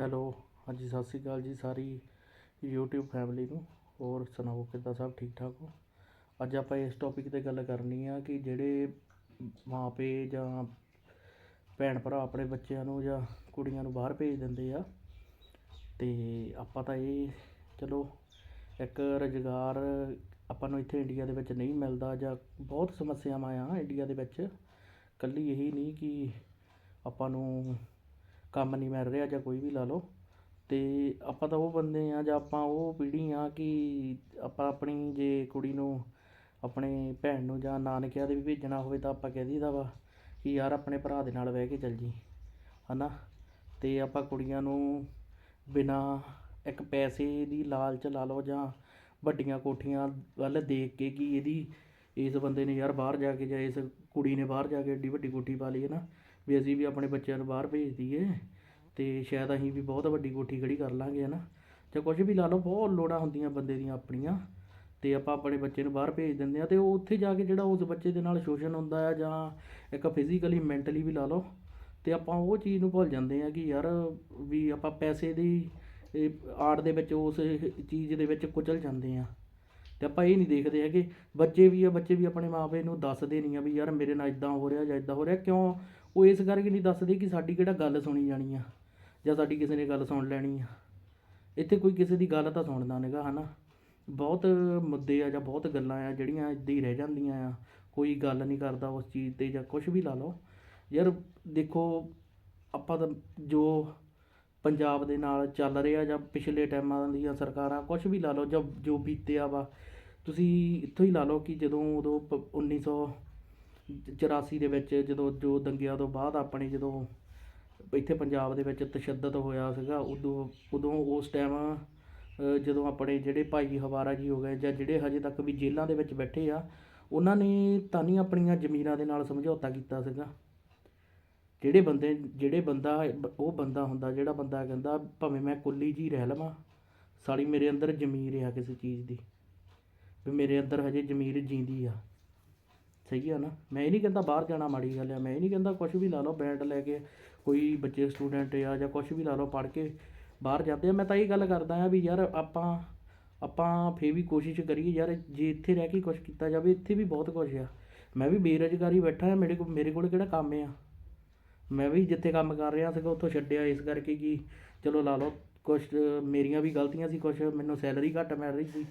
Hello, ਹਾਂਜੀ, ਸਤਿ ਸ਼੍ਰੀ ਅਕਾਲ ਜੀ ਸਾਰੀ ਯੂਟਿਊਬ ਫੈਮਿਲੀ ਨੂੰ। ਹੋਰ ਸੁਣਾਓ, ਕਿੱਦਾਂ ਸਭ ਠੀਕ ਠਾਕ ਹੋ? ਅੱਜ ਆਪਾਂ ਇਸ ਟੌਪਿਕ 'ਤੇ ਗੱਲ ਕਰਨੀ ਆ ਕਿ ਜਿਹੜੇ ਮਾਪੇ ਜਾਂ ਭੈਣ ਭਰਾ ਆਪਣੇ ਬੱਚਿਆਂ ਨੂੰ ਜਾਂ ਕੁੜੀਆਂ ਨੂੰ ਬਾਹਰ ਭੇਜ ਦਿੰਦੇ ਆ ਅਤੇ ਆਪਾਂ ਤਾਂ ਇਹ, ਚਲੋ, ਇੱਕ ਰੁਜ਼ਗਾਰ ਆਪਾਂ ਨੂੰ ਇੱਥੇ ਇੰਡੀਆ ਦੇ ਵਿੱਚ ਨਹੀਂ ਮਿਲਦਾ ਜਾਂ ਬਹੁਤ ਸਮੱਸਿਆਵਾਂ ਆ ਇੰਡੀਆ ਦੇ ਵਿੱਚ। ਇਕੱਲੀ ਇਹੀ ਨਹੀਂ ਕਿ ਆਪਾਂ ਨੂੰ ਕੰਮ ਨਹੀਂ ਮਿਲ ਰਿਹਾ ਜਾਂ ਕੋਈ ਵੀ ਲਾ ਲਓ ਅਤੇ ਆਪਾਂ ਤਾਂ ਉਹ ਬੰਦੇ ਹਾਂ ਜਾਂ ਆਪਾਂ ਉਹ ਪੀੜ੍ਹੀ ਹਾਂ ਕਿ ਆਪਾਂ ਆਪਣੀ ਜੇ ਕੁੜੀ ਨੂੰ ਆਪਣੇ ਭੈਣ ਨੂੰ ਜਾਂ ਨਾਨਕਿਆਂ ਦੇ ਵੀ ਭੇਜਣਾ ਹੋਵੇ ਤਾਂ ਆਪਾਂ ਕਹਿ ਦਈਦਾ ਵਾ ਕਿ ਯਾਰ ਆਪਣੇ ਭਰਾ ਦੇ ਨਾਲ ਬਹਿ ਕੇ ਚੱਲ ਜੀ ਹੈ ਨਾ ਅਤੇ ਆਪਾਂ ਕੁੜੀਆਂ ਨੂੰ ਬਿਨਾਂ ਇੱਕ ਪੈਸੇ ਦੀ ਲਾਲਚ ਲਾ ਲਓ ਜਾਂ ਵੱਡੀਆਂ ਕੋਠੀਆਂ ਵੱਲ ਦੇਖ ਕੇ ਕਿ ਇਹਦੀ, ਇਸ ਬੰਦੇ ਨੇ ਯਾਰ ਬਾਹਰ ਜਾ ਕੇ ਜਾਂ ਇਸ ਕੁੜੀ ਨੇ ਬਾਹਰ ਜਾ ਕੇ ਐਡੀ ਵੱਡੀ ਕੋਠੀ ਪਾ ਲਈ ਹੈ ਨਾ ਵੀ ਅਸੀਂ ਵੀ ਆਪਣੇ ਬੱਚਿਆਂ ਨੂੰ ਬਾਹਰ ਭੇਜ ਦਈਏ ਅਤੇ ਸ਼ਾਇਦ ਅਸੀਂ ਵੀ ਬਹੁਤ ਵੱਡੀ ਕੋਠੀ ਖੜ੍ਹੀ ਕਰ ਲਵਾਂਗੇ ਹੈ ਨਾ ਜਾਂ ਕੁਛ ਵੀ ਲਾ ਲਓ, ਬਹੁਤ ਲੋੜਾਂ ਹੁੰਦੀਆਂ ਬੰਦੇ ਦੀਆਂ ਆਪਣੀਆਂ ਅਤੇ ਆਪਾਂ ਆਪਣੇ ਬੱਚੇ ਨੂੰ ਬਾਹਰ ਭੇਜ ਦਿੰਦੇ ਹਾਂ ਅਤੇ ਉਹ ਉੱਥੇ ਜਾ ਕੇ ਜਿਹੜਾ ਉਸ ਬੱਚੇ ਦੇ ਨਾਲ ਸ਼ੋਸ਼ਣ ਹੁੰਦਾ ਆ ਜਾਂ ਇੱਕ ਫਿਜ਼ੀਕਲੀ ਮੈਂਟਲੀ ਵੀ ਲਾ ਲਓ ਅਤੇ ਆਪਾਂ ਉਹ ਚੀਜ਼ ਨੂੰ ਭੁੱਲ ਜਾਂਦੇ ਹਾਂ ਕਿ ਯਾਰ ਵੀ ਆਪਾਂ ਪੈਸੇ ਦੀ, ਇਹ ਆੜ ਦੇ ਵਿੱਚ ਉਸ ਚੀਜ਼ ਦੇ ਵਿੱਚ ਕੁਚਲ ਜਾਂਦੇ ਹਾਂ ਅਤੇ ਆਪਾਂ ਇਹ ਨਹੀਂ ਦੇਖਦੇ ਹੈਗੇ। ਬੱਚੇ ਵੀ ਆ, ਬੱਚੇ ਵੀ ਆਪਣੇ ਮਾਂ ਪਿਓ ਨੂੰ ਦੱਸਦੇ ਨਹੀਂ ਆ ਵੀ ਯਾਰ ਮੇਰੇ ਨਾਲ ਇੱਦਾਂ ਹੋ ਰਿਹਾ ਜਾਂ ਇੱਦਾਂ ਹੋ ਰਿਹਾ। ਕਿਉਂ? ਉਹ ਇਸ ਕਰਕੇ ਨਹੀਂ ਦੱਸਦੇ ਕਿ ਸਾਡੀ ਕਿਹੜਾ ਗੱਲ ਸੁਣੀ ਜਾਣੀ ਆ, ਜਾਂ ਸਾਡੀ ਕਿਸੇ ਨੇ ਗੱਲ ਸੁਣ ਲੈਣੀ ਆ। ਇੱਥੇ ਕੋਈ ਕਿਸੇ ਦੀ ਗੱਲ ਤਾਂ ਸੁਣਦਾ ਨਹੀਂਗਾ ਹਨਾ? ਬਹੁਤ ਮੁੱਦੇ ਆ ਜਾਂ ਬਹੁਤ ਗੱਲਾਂ ਆ ਜਿਹੜੀਆਂ ਇੱਦਾਂ ਹੀ ਰਹਿ ਜਾਂਦੀਆਂ ਆ। ਕੋਈ ਗੱਲ ਨਹੀਂ ਕਰਦਾ ਉਸ ਚੀਜ਼ ਤੇ ਜਾਂ ਕੁਝ ਵੀ ਲਾ ਲਓ। ਯਾਰ ਦੇਖੋ, ਆਪਾਂ ਤਾਂ ਜੋ ਪੰਜਾਬ ਦੇ ਨਾਲ ਚੱਲ ਰਿਹਾ ਜਾਂ ਪਿਛਲੇ ਟਾਈਮਾਂ ਦੀਆਂ ਸਰਕਾਰਾਂ ਕੁਝ ਵੀ ਲਾ ਲਓ ਜਾਂ ਜੋ ਬੀਤਿਆ ਵਾ, ਤੁਸੀਂ ਇੱਥੋਂ ਹੀ ਲਾ ਲਓ ਕਿ ਜਦੋਂ ਉਦੋਂ 1900 ਚੁਰਾਸੀ ਦੇ ਵਿੱਚ ਜਦੋਂ ਜੋ ਦੰਗਿਆਂ ਤੋਂ ਬਾਅਦ ਆਪਣੇ ਜਦੋਂ ਇੱਥੇ ਪੰਜਾਬ ਦੇ ਵਿੱਚ ਤਸ਼ੱਦਦ ਹੋਇਆ ਸੀਗਾ, ਉਦੋਂ ਉਦੋਂ ਉਸ ਟਾਈਮ ਜਦੋਂ ਆਪਣੇ ਜਿਹੜੇ ਭਾਈ ਹਵਾਰਾ ਜੀ ਹੋ ਗਏ ਜਾਂ ਜਿਹੜੇ ਹਜੇ ਤੱਕ ਵੀ ਜੇਲ੍ਹਾਂ ਦੇ ਵਿੱਚ ਬੈਠੇ ਆ, ਉਹਨਾਂ ਨੇ ਤਾਂ ਨਹੀਂ ਆਪਣੀਆਂ ਜ਼ਮੀਰਾਂ ਦੇ ਨਾਲ ਸਮਝੌਤਾ ਕੀਤਾ ਸੀਗਾ। ਜਿਹੜੇ ਬੰਦੇ, ਜਿਹੜੇ ਬੰਦਾ, ਉਹ ਬੰਦਾ ਹੁੰਦਾ, ਜਿਹੜਾ ਬੰਦਾ ਕਹਿੰਦਾ, ਭਾਵੇਂ ਮੈਂ ਕੁੱਲੀ ਜੀ ਰਹਿ ਲਵਾਂ, ਸਾਲੀ ਮੇਰੇ ਅੰਦਰ ਜ਼ਮੀਰ ਆ ਕਿਸੇ ਚੀਜ਼ ਦੀ, ਵੀ ਮੇਰੇ ਅੰਦਰ ਹਜੇ ਜ਼ਮੀਰ ਜਿੰਦੀ ਆ। ਸਹੀ ਆ ਨਾ? ਮੈਂ ਇਹ ਨਹੀਂ ਕਹਿੰਦਾ ਬਾਹਰ ਜਾਣਾ ਮਾੜੀ ਗੱਲ ਆ, ਮੈਂ ਇਹ ਨਹੀਂ ਕਹਿੰਦਾ ਕੁਝ ਵੀ ਲਾ ਲਓ ਬੈਂਡ ਲੈ ਕੇ, ਕੋਈ ਬੱਚੇ ਸਟੂਡੈਂਟ ਆ ਜਾਂ ਕੁਝ ਵੀ ਲਾ ਲਓ ਪੜ੍ਹ ਕੇ ਬਾਹਰ ਜਾਂਦੇ ਆ। ਮੈਂ ਤਾਂ ਇਹ ਗੱਲ ਕਰਦਾ ਆ ਵੀ ਯਾਰ ਆਪਾਂ ਆਪਾਂ ਫੇਰ ਵੀ ਕੋਸ਼ਿਸ਼ ਕਰੀਏ ਯਾਰ, ਜੇ ਇੱਥੇ ਰਹਿ ਕੇ ਕੁਝ ਕੀਤਾ ਜਾਵੇ, ਇੱਥੇ ਵੀ ਬਹੁਤ ਕੁਝ ਆ। ਮੈਂ ਵੀ ਬੇਰੁਜ਼ਗਾਰੀ ਬੈਠਾ ਆ, ਮੇਰੇ ਕੋਲ ਮੇਰੇ ਕੋਲ ਕਿਹੜਾ ਕੰਮ ਆ? ਮੈਂ ਵੀ ਜਿੱਥੇ ਕੰਮ ਕਰ ਰਿਹਾ ਸੀਗਾ, ਉੱਥੋਂ ਛੱਡਿਆ ਇਸ ਕਰਕੇ ਕਿ ਚਲੋ ਲਾ ਲਓ ਕੁਝ ਮੇਰੀਆਂ ਵੀ ਗਲਤੀਆਂ ਸੀ ਕੁਝ ਮੈਨੂੰ ਸੈਲਰੀ ਘੱਟ ਮਿਲ ਰਹੀ ਸੀ।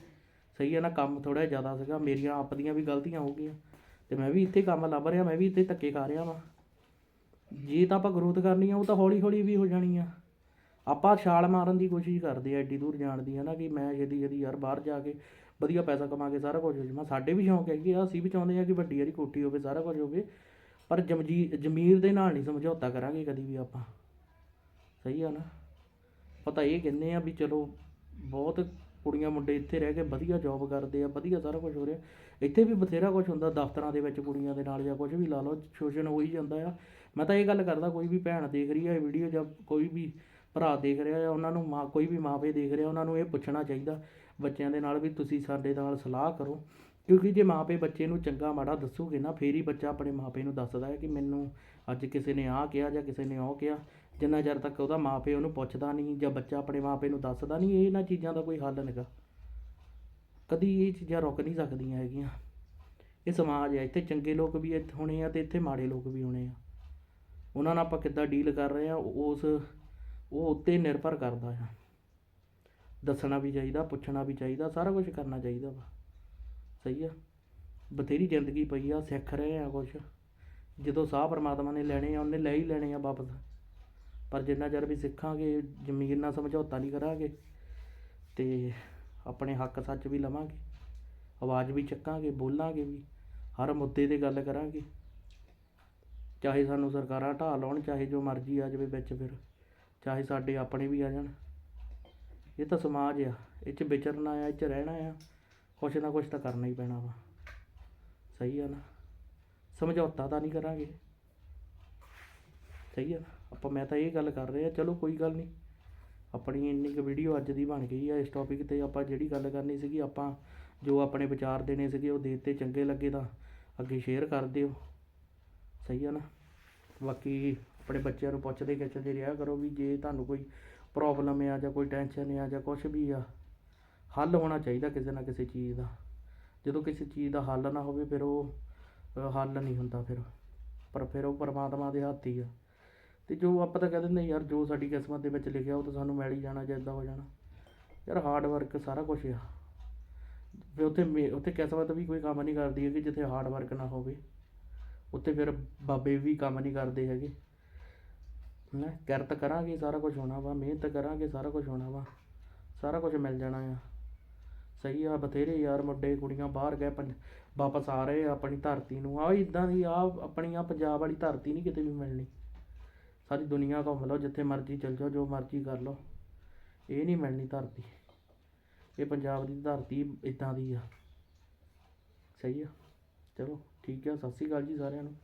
ਸਹੀ ਹੈ ਨਾ, ਕੰਮ ਥੋੜ੍ਹਾ ਜ਼ਿਆਦਾ ਸੀਗਾ, ਮੇਰੀਆਂ ਆਪ ਦੀਆਂ ਵੀ ਗਲਤੀਆਂ ਹੋ ਗਈਆਂ। ਅਤੇ ਮੈਂ ਵੀ ਇੱਥੇ ਕੰਮ ਲੱਭ ਰਿਹਾ, ਮੈਂ ਵੀ ਇੱਥੇ ਧੱਕੇ ਖਾ ਰਿਹਾ ਵਾਂ। ਜੇ ਤਾਂ ਆਪਾਂ ਗਰੋਥ ਕਰਨੀ ਆ, ਉਹ ਤਾਂ ਹੌਲੀ ਹੌਲੀ ਵੀ ਹੋ ਜਾਣੀ ਆ। ਆਪਾਂ ਛਾਲ ਮਾਰਨ ਦੀ ਕੋਸ਼ਿਸ਼ ਕਰਦੇ ਆ, ਐਡੀ ਦੂਰ ਜਾਣ ਦੀ ਹੈ ਨਾ ਕਿ ਮੈਂ ਛੇਤੀ ਛੇਤੀ ਯਾਰ ਬਾਹਰ ਜਾ ਕੇ ਵਧੀਆ ਪੈਸਾ ਕਮਾ ਕੇ ਸਾਰਾ ਕੁਝ ਹੋ ਜਾਵਾਂ। ਸਾਡੇ ਵੀ ਸ਼ੌਂਕ ਹੈਗੇ ਆ, ਅਸੀਂ ਵੀ ਚਾਹੁੰਦੇ ਆ ਕਿ ਵੱਡੀ ਵਾਲੀ ਕੋਠੀ ਹੋਵੇ, ਸਾਰਾ ਕੁਝ ਹੋਵੇ, ਪਰ ਜਮਜੀ, ਜ਼ਮੀਰ ਦੇ ਨਾਲ ਨਹੀਂ ਸਮਝੌਤਾ ਕਰਾਂਗੇ ਕਦੀ ਵੀ ਆਪਾਂ। ਸਹੀ ਆ ਨਾ? ਪਤਾ ਇਹ ਕਹਿੰਦੇ ਆ ਵੀ ਚਲੋ, ਬਹੁਤ ਕੁੜੀਆਂ ਮੁੰਡੇ ਇੱਥੇ ਰਹਿ ਕੇ ਵਧੀਆ ਜੌਬ ਕਰਦੇ ਆ, ਵਧੀਆ ਸਾਰਾ ਕੁਝ ਹੋ ਰਿਹਾ। ਇੱਥੇ ਵੀ ਬਥੇਰਾ ਕੁਝ ਹੁੰਦਾ, ਦਫ਼ਤਰਾਂ ਦੇ ਵਿੱਚ ਕੁੜੀਆਂ ਦੇ ਨਾਲ ਜਾਂ ਕੁਝ ਵੀ ਲਾ ਲਓ, ਸ਼ੋਸ਼ਣ ਹੋ ਹੀ ਜਾਂਦਾ ਆ। ਮੈਂ ਤਾਂ ਇਹ ਗੱਲ ਕਰਦਾ, ਕੋਈ ਵੀ ਭੈਣ ਦੇਖ ਰਹੀ ਹੈ ਵੀਡੀਓ ਜਾਂ ਕੋਈ ਵੀ ਭਰਾ ਦੇਖ ਰਿਹਾ ਜਾਂ ਉਹਨਾਂ ਨੂੰ ਮਾਂ, ਕੋਈ ਵੀ ਮਾਪੇ ਦੇਖ ਰਿਹਾ, ਉਹਨਾਂ ਨੂੰ ਇਹ ਪੁੱਛਣਾ ਚਾਹੀਦਾ, ਬੱਚਿਆਂ ਦੇ ਨਾਲ ਵੀ ਤੁਸੀਂ ਸਾਡੇ ਨਾਲ ਸਲਾਹ ਕਰੋ। ਕਿਉਂਕਿ ਜੇ ਮਾਪੇ ਬੱਚੇ ਨੂੰ ਚੰਗਾ ਮਾੜਾ ਦੱਸੂਗੇ ਨਾ, ਫੇਰ ਹੀ ਬੱਚਾ ਆਪਣੇ ਮਾਪੇ ਨੂੰ ਦੱਸਦਾ ਹੈ ਕਿ ਮੈਨੂੰ ਅੱਜ ਕਿਸੇ ਨੇ ਆਹ ਕਿਹਾ ਜਾਂ ਕਿਸੇ ਨੇ ਉਹ ਕਿਹਾ। ਜਿੰਨਾ ਚਿਰ ਤੱਕ ਉਹਦਾ ਮਾਪੇ ਉਹਨੂੰ ਪੁੱਛਦਾ ਨਹੀਂ ਜਾਂ ਬੱਚਾ ਆਪਣੇ ਮਾਪੇ ਨੂੰ ਦੱਸਦਾ ਨਹੀਂ ਇਹਨਾਂ ਚੀਜ਼ਾਂ ਦਾ ਕੋਈ ਹੱਲ ਨਹੀਂਗਾ। ਕਦੀ ਇਹ ਚੀਜ਼ਾਂ ਰੁਕ ਨਹੀਂ ਸਕਦੀਆਂ ਹੈਗੀਆਂ। ਇਹ ਸਮਾਜ ਹੈ, ਇੱਥੇ ਚੰਗੇ ਲੋਕ ਵੀ ਇੱਥੇ ਹੋਣੇ ਆ ਤੇ ਇੱਥੇ ਮਾੜੇ ਲੋਕ ਵੀ ਹੋਣੇ ਆ। ਉਹਨਾਂ ਨਾਲ ਆਪਾਂ ਕਿੱਦਾਂ ਡੀਲ ਕਰ ਰਹੇ ਆ ਉਸ, ਉਹ ਉੱਤੇ ਨਿਰਭਰ ਕਰਦਾ ਆ। ਦੱਸਣਾ ਵੀ ਚਾਹੀਦਾ, ਪੁੱਛਣਾ ਵੀ ਚਾਹੀਦਾ, ਸਾਰਾ ਕੁਝ ਕਰਨਾ ਚਾਹੀਦਾ ਵਾ। ਸਹੀ ਆ? ਬਥੇਰੀ ਜ਼ਿੰਦਗੀ ਪਈ ਆ, ਸਿੱਖ ਰਹੇ ਆ ਕੁਛ। ਜਦੋਂ ਸਾਹ ਪਰਮਾਤਮਾ ਨੇ ਲੈਣੇ ਆ, ਉਹਨੇ ਲੈ ਹੀ ਲੈਣੇ ਆ ਵਾਪਸ। ਪਰ ਜਿੰਨਾ ਚਿਰ ਵੀ ਸਿੱਖਾਂਗੇ, ਜ਼ਮੀਰ ਨਾਲ ਸਮਝੌਤਾ ਨਹੀਂ ਕਰਾਂਗੇ ਅਤੇ ਆਪਣੇ ਹੱਕ ਸੱਚ ਵੀ ਲਵਾਂਗੇ, ਆਵਾਜ਼ ਵੀ ਚੱਕਾਂਗੇ, ਬੋਲਾਂਗੇ ਵੀ, ਹਰ ਮੁੱਦੇ 'ਤੇ ਗੱਲ ਕਰਾਂਗੇ। ਚਾਹੇ ਸਾਨੂੰ ਸਰਕਾਰਾਂ ਢਾਹ ਲਾਉਣ, ਚਾਹੇ ਜੋ ਮਰਜ਼ੀ ਆ ਜਾਵੇ ਵਿੱਚ ਫਿਰ, ਚਾਹੇ ਸਾਡੇ ਆਪਣੇ ਵੀ ਆ ਜਾਣ। ਇਹ ਤਾਂ ਸਮਾਜ ਆ, ਇਹ 'ਚ ਵਿਚਰਨਾ ਆ, ਇਹ 'ਚ ਰਹਿਣਾ ਆ, ਕੁਛ ਨਾ ਕੁਛ ਤਾਂ ਕਰਨਾ ਹੀ ਪੈਣਾ ਵਾ। ਸਹੀ ਆ ਨਾ? ਸਮਝੌਤਾ ਤਾਂ ਨਹੀਂ ਕਰਾਂਗੇ। ਸਹੀ ਆ ਨਾ? ਆਪਾਂ ਮੈਂ ਤਾਂ ਇਹ ਗੱਲ ਕਰ ਰਿਹਾ, ਚਲੋ ਕੋਈ ਗੱਲ ਨਹੀਂ। ਆਪਣੀ ਇੰਨੀ ਕੁ ਵੀਡੀਓ ਅੱਜ ਦੀ ਬਣ ਗਈ ਆ ਇਸ ਟੌਪਿਕ ਤੇ ਆਪਾਂ ਜਿਹੜੀ ਗੱਲ ਕਰਨੀ ਸੀਗੀ, ਆਪਾਂ ਜੋ ਆਪਣੇ ਵਿਚਾਰ ਦੇਣੇ ਸੀਗੇ ਉਹ ਦੇ ਦਿੱਤੇ ਚੰਗੇ ਲੱਗੇ ਤਾਂ ਅੱਗੇ ਸ਼ੇਅਰ ਕਰ ਦਿਓ। ਸਹੀ ਆ ਨਾ? ਬਾਕੀ ਆਪਣੇ ਬੱਚਿਆਂ ਨੂੰ ਪੁੱਛਦੇ ਗਿੱਛਦੇ ਰਿਹਾ ਕਰੋ ਵੀ ਜੇ ਤੁਹਾਨੂੰ ਕੋਈ ਪ੍ਰੋਬਲਮ ਆ ਜਾਂ ਕੋਈ ਟੈਨਸ਼ਨ ਆ ਜਾਂ ਕੁਝ ਵੀ ਆ, ਹੱਲ ਹੋਣਾ ਚਾਹੀਦਾ ਕਿਸੇ ਨਾ ਕਿਸੇ ਚੀਜ਼ ਦਾ। ਜਦੋਂ ਕਿਸੇ ਚੀਜ਼ ਦਾ ਹੱਲ ਨਾ ਹੋਵੇ ਫਿਰ ਉਹ ਹੱਲ ਨਹੀਂ ਹੁੰਦਾ ਫਿਰ। ਪਰ ਫਿਰ ਉਹ ਪਰਮਾਤਮਾ ਦੇ ਹੱਥ ਹੀ ਆ। ਅਤੇ ਜੋ ਆਪਾਂ ਤਾਂ ਕਹਿ ਦਿੰਦੇ ਯਾਰ ਜੋ ਸਾਡੀ ਕਿਸਮਤ ਦੇ ਵਿੱਚ ਲਿਖਿਆ, ਉਹ ਤਾਂ ਸਾਨੂੰ ਮਿਲ ਹੀ ਜਾਣਾ, ਜਾਂ ਇੱਦਾਂ ਹੋ ਜਾਣਾ। ਯਾਰ ਹਾਰਡ ਵਰਕ ਸਾਰਾ ਕੁਛ ਆ। ਫਿਰ ਉੱਥੇ ਮੇ- ਉੱਥੇ ਕਿਸਮਤ ਵੀ ਕੋਈ ਕੰਮ ਨਹੀਂ ਕਰਦੀ ਹੈਗੀ, ਜਿੱਥੇ ਹਾਰਡ ਵਰਕ ਨਾ ਹੋਵੇ। ਉੱਥੇ ਫਿਰ ਬਾਬੇ ਵੀ ਕੰਮ ਨਹੀਂ ਕਰਦੇ ਹੈਗੇ। ਨਾ ਕਿਰਤ ਕਰਾਂਗੇ, ਸਾਰਾ ਕੁਝ ਹੋਣਾ ਵਾ, ਮਿਹਨਤ ਕਰਾਂਗੇ, ਸਾਰਾ ਕੁਝ ਹੋਣਾ ਵਾ। ਸਾਰਾ ਕੁਝ ਮਿਲ ਜਾਣਾ ਆ। ਸਹੀ ਆ, ਬਥੇਰੇ ਯਾਰ ਮੁੰਡੇ, ਕੁੜੀਆਂ ਬਾਹਰ ਗਏ ਪੰਜ ਵਾਪਸ ਆ ਰਹੇ ਆ ਆਪਣੀ ਧਰਤੀ ਨੂੰ। ਆ ਇਦਾਂ ਦੀ ਆ ਆਪਣੀ ਆ ਪੰਜਾਬ ਵਾਲੀ ਧਰਤੀ ਨਹੀਂ ਕਿਤੇ ਵੀ ਮਿਲਣੀ। ਸਾਰੀ ਦੁਨੀਆ ਘੁੰਮ ਲਓ ਜਿੱਥੇ ਮਰਜ਼ੀ ਚਲ ਜਾਓ, ਜੋ ਮਰਜ਼ੀ ਕਰ ਲਓ। ਇਹ ਨਹੀਂ ਮਿਲਣੀ ਧਰਤੀ। ਇਹ ਪੰਜਾਬ ਦੀ ਧਰਤੀ ਇਦਾਂ ਦੀ ਆ। ਸਹੀ ਆ? ਚਲੋ, ਠੀਕ ਆ। ਸਤਿ ਸ਼੍ਰੀ ਅਕਾਲ ਜੀ ਸਾਰਿਆਂ ਨੂੰ।